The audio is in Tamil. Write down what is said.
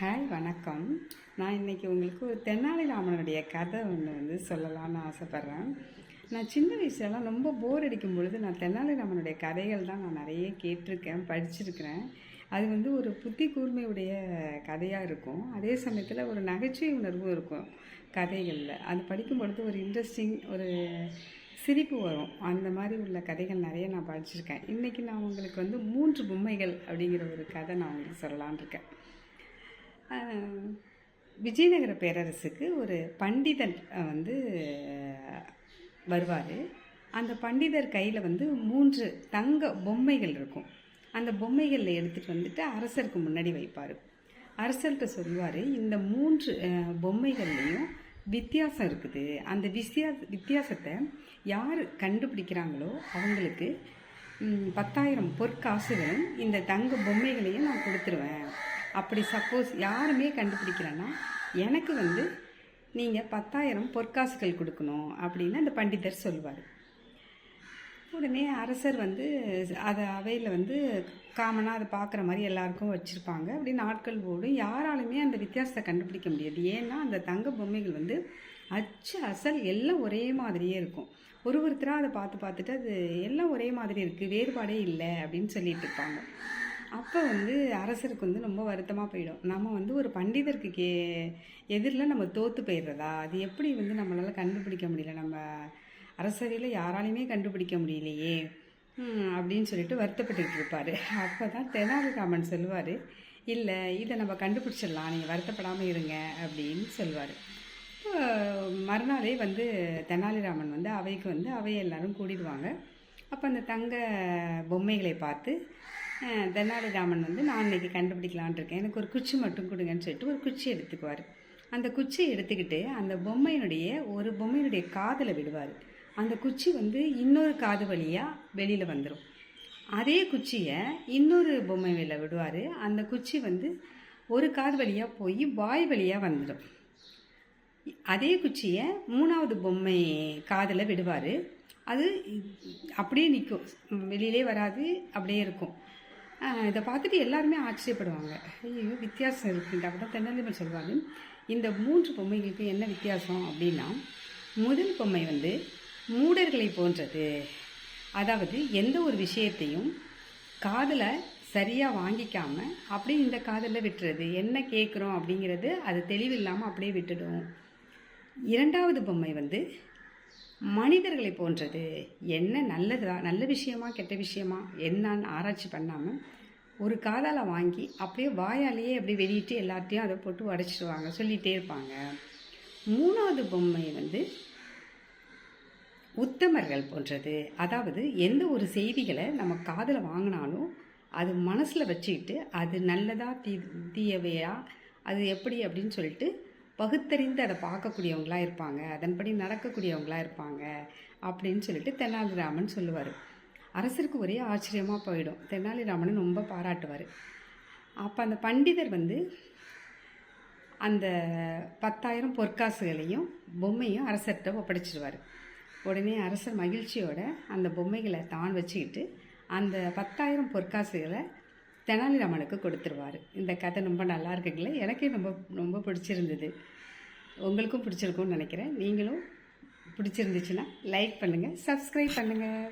ஹாய் வணக்கம். நான் இன்னைக்கு உங்களுக்கு ஒரு தெனாலிராமனுடைய கதை ஒன்று வந்து சொல்லலாம்னு ஆசைப்பட்றேன். நான் சின்ன வயசுலலாம் ரொம்ப போர் அடிக்கும் பொழுது நான் தெனாலிராமனுடைய கதைகள் தான் நான் நிறைய கேட்டிருக்கேன் படிச்சிருக்கிறேன். அது வந்து ஒரு புத்தி கூர்மையுடைய கதையாக இருக்கும். அதே சமயத்தில் ஒரு நகைச்சுவை உணர்வும் இருக்கும் கதைகளில். அது படிக்கும் பொழுது ஒரு இன்ட்ரெஸ்டிங் ஒரு சிரிப்பு வரும். அந்த மாதிரி உள்ள கதைகள் நிறைய நான் படிச்சிருக்கேன். இன்றைக்கி நான் உங்களுக்கு வந்து மூன்று பொம்மைகள் அப்படிங்கிற ஒரு கதை நான் உங்களுக்கு சொல்லலான் இருக்கேன். விஜயநகர பேரரசுக்கு ஒரு பண்டிதன் வந்து வருவார். அந்த பண்டிதர் கையில் வந்து மூன்று தங்க பொம்மைகள் இருக்கும். அந்த பொம்மைகளில் எடுத்துகிட்டு வந்துட்டு அரசருக்கு முன்னாடி வைப்பார். அரசர்கிட்ட சொல்லுவார் இந்த மூன்று பொம்மைகள்லேயும் வித்தியாசம் இருக்குது. அந்த வித்தியா வித்தியாசத்தை யார் கண்டுபிடிக்கிறாங்களோ அவங்களுக்கு பத்தாயிரம் பொற்காசுகளும் இந்த தங்க பொம்மைகளையும் நான் கொடுத்துருவேன். அப்படி சப்போஸ் யாருமே கண்டுபிடிக்கலன்னா எனக்கு வந்து நீங்கள் பத்தாயிரம் பொற்காசுகள் கொடுக்கணும் அப்படின்னு அந்த பண்டிதர் சொல்லுவார். உடனே அரசர் வந்து அதை அவையில் வந்து காமனாக அதை பார்க்குற மாதிரி எல்லாருக்கும் வச்சுருப்பாங்க. அப்படி நாட்கள் ஓடும். யாராலுமே அந்த வித்தியாசத்தை கண்டுபிடிக்க முடியாது. ஏன்னா அந்த தங்க பொம்மைகள் வந்து அச்சு அசல் எல்லாம் ஒரே மாதிரியே இருக்கும். ஒரு ஒருத்தராக அதை பார்த்து பார்த்துட்டு அது எல்லாம் ஒரே மாதிரி இருக்குது வேறுபாடே இல்லை அப்படின்னு சொல்லிட்டு இருப்பாங்க. அப்போ வந்து அரசருக்கு வந்து ரொம்ப வருத்தமாக போயிடும். நம்ம வந்து ஒரு பண்டிதருக்கு கே எதிரில் நம்ம தோற்று போயிடுறதா? அது எப்படி வந்து நம்மளால் கண்டுபிடிக்க முடியல? நம்ம அரசவையில் யாராலையுமே கண்டுபிடிக்க முடியலையே. அப்படின்னு சொல்லிட்டு வருத்தப்பட்டுக்கிட்டு இருப்பார். அப்போ தான் தெனாலிராமன் சொல்லுவார் இல்லை இதை நம்ம கண்டுபிடிச்சிடலாம். நீங்கள் வருத்தப்படாமல் இருங்க அப்படின்னு சொல்லுவார். மறுநாளே வந்து தெனாலிராமன் வந்து அவைக்கு வந்து அவையை எல்லாரும் கூடிடுவாங்க. அப்போ அந்த தங்க பொம்மைகளை பார்த்து தெனாலிராமன் வந்து நான் இன்னைக்கு கண்டுபிடிக்கலான்னு இருக்கேன் எனக்கு ஒரு குச்சி மட்டும் கொடுங்கன்னு சொல்லிட்டு ஒரு குச்சி எடுத்துக்குவார். அந்த குச்சியை எடுத்துக்கிட்டு அந்த பொம்மையினுடைய ஒரு பொம்மையினுடைய காதில் விடுவார். அந்த குச்சி வந்து இன்னொரு காது வழியாக வெளியில் வந்துடும் அதே குச்சியை இன்னொரு பொம்மை மேலே விடுவார். அந்த குச்சி வந்து ஒரு காது வழியாக போய் வாய் வழியாக வந்துடும் அதே குச்சியை மூணாவது பொம்மை காதில் விடுவார். அது அப்படியே நிற்கும் வெளியிலே வராது அப்படியே இருக்கும். இதை பார்த்துட்டு எல்லாருமே ஆச்சரியப்படுவாங்க. ஐயோ வித்தியாசம் இருக்குது அப்போ தான் தென்னலிமன் சொல்லுவாங்க இந்த மூன்று பொம்மைகளுக்கு என்ன வித்தியாசம் அப்படின்னா முதல் பொம்மை வந்து மூடர்களை போன்றது. அதாவது எந்த ஒரு விஷயத்தையும் காதில் சரியாக வாங்கிக்காம அப்படியே இந்த காதில் விட்டுறது. என்ன கேட்குறோம் அப்படிங்கிறது அது தெளிவில்லாமல் அப்படியே விட்டுடும். இரண்டாவது பொம்மை வந்து மனிதர்களை போன்றது என்ன நல்லதா நல்ல விஷயமா கெட்ட விஷயமா என்னான்னு ஆராய்ச்சி பண்ணாமல் ஒரு காதால் வாங்கி அப்படியே வாயாலேயே அப்படியே வெளியிட்டு எல்லாத்தையும் அதை போட்டு உடச்சிடுவாங்க சொல்லிகிட்டே இருப்பாங்க. மூணாவது பொம்மை வந்து உத்தமர்கள் போன்றது. அதாவது எந்த ஒரு செய்திகளை நம்ம காதில் வாங்கினாலும் அது மனசில் வச்சுக்கிட்டு அது நல்லதா தீ தீயவையா அது எப்படி அப்படின்னு சொல்லிட்டு பகுத்தறிந்து அதை பார்க்கக்கூடியவங்களாக இருப்பாங்க. அதன்படி நடக்கக்கூடியவங்களாக இருப்பாங்க அப்படின்னு சொல்லிட்டு தெனாலிராமன் சொல்லுவார். அரசருக்கு ஒரே ஆச்சரியமாக போயிடும். தெனாலிராமனை ரொம்ப பாராட்டுவார். அப்போ அந்த பண்டிதர் வந்து அந்த பத்தாயிரம் பொற்காசுகளையும் பொம்மையும் அரசர்கிட்ட ஒப்படைச்சிடுவார் உடனே அரசர் மகிழ்ச்சியோட அந்த பொம்மைகளை தான் வச்சுக்கிட்டு அந்த பத்தாயிரம் பொற்காசுகளை தெனாலிராமனுக்கு கொடுத்துருவார். இந்த கதை ரொம்ப நல்லா இருக்குங்களே. எனக்கே ரொம்ப ரொம்ப பிடிச்சிருந்தது. உங்களுக்கும் பிடிச்சிருக்கும்னு நினைக்கிறேன். நீங்களும் பிடிச்சிருந்துச்சுன்னா லைக் பண்ணுங்கள் சப்ஸ்கிரைப் பண்ணுங்கள்